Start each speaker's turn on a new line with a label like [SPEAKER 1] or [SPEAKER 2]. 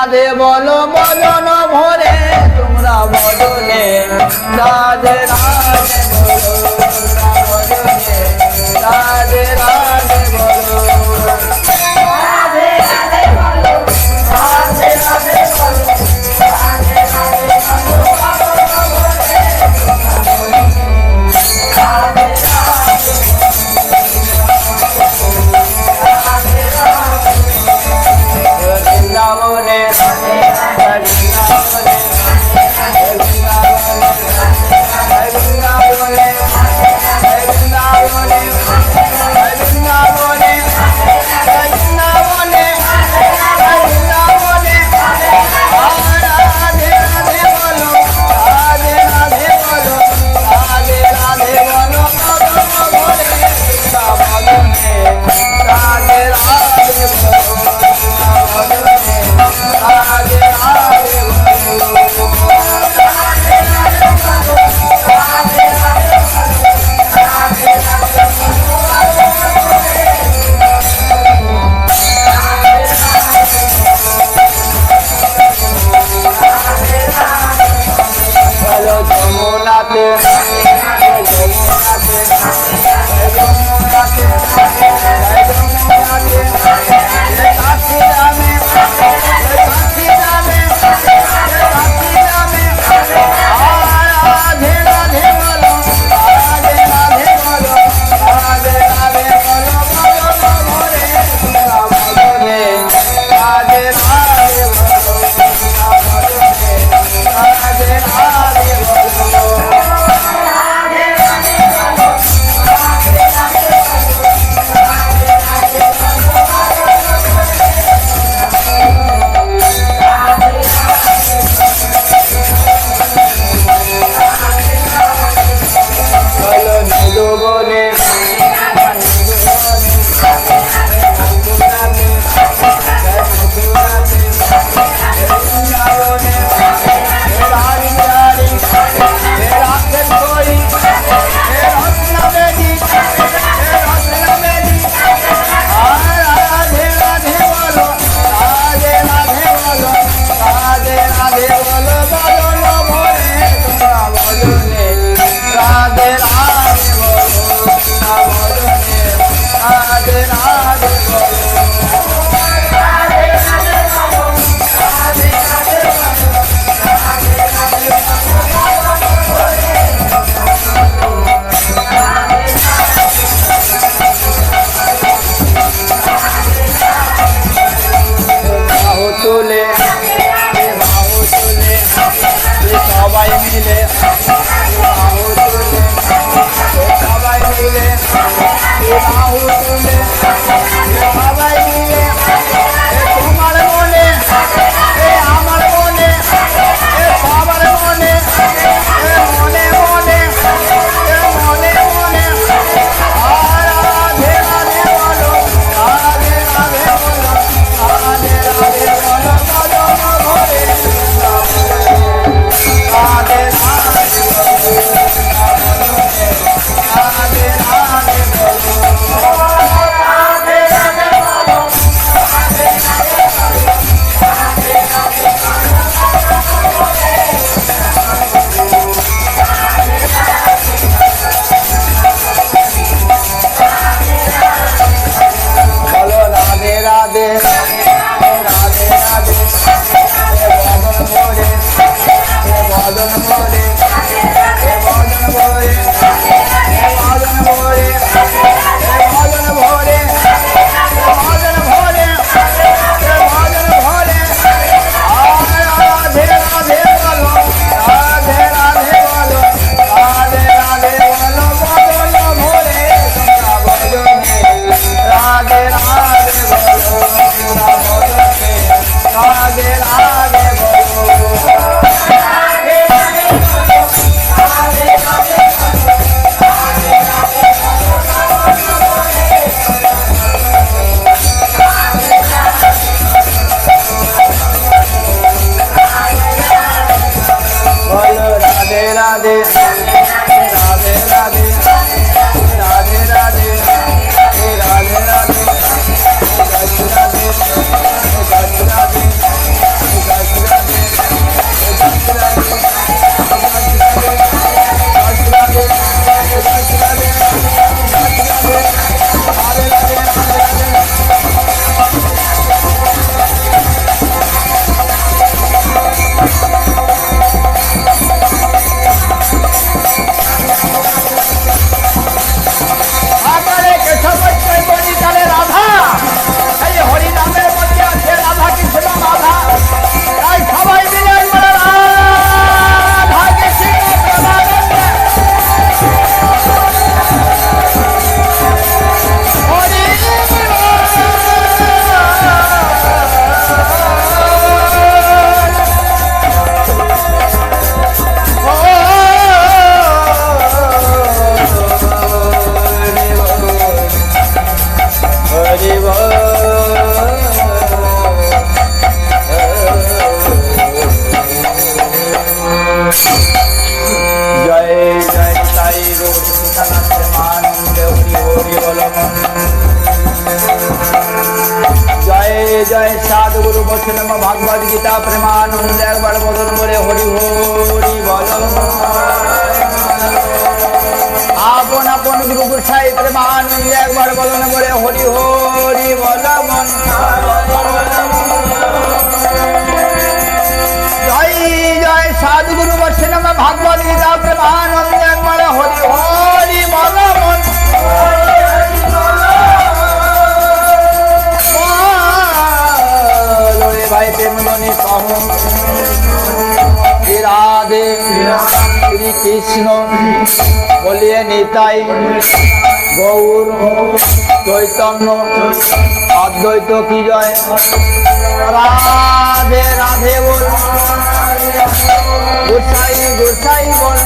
[SPEAKER 1] রাধে বলো যমুনাতে যমুনাতে যমুনাতে Lord. জয় জয় সাধু গুরু বৈষ্ণব ভাগবত গীতা প্রেমানন্দ একবার বদন বলে হরি হরি বল। আপন আপন গুরু গোসাই প্রেমানন্দ একবার বদন বলে হরি হরি বল। জয় জয় সাধু গুরু বৈষ্ণব ভাগবত গীতা প্রেমানন্দ কৃষ্ণ বলিয়ে নিতাই গৌর চৈতন্য অদ্বৈত কি জয় রাধে রাধে বল। গোসাই গোসাই বল।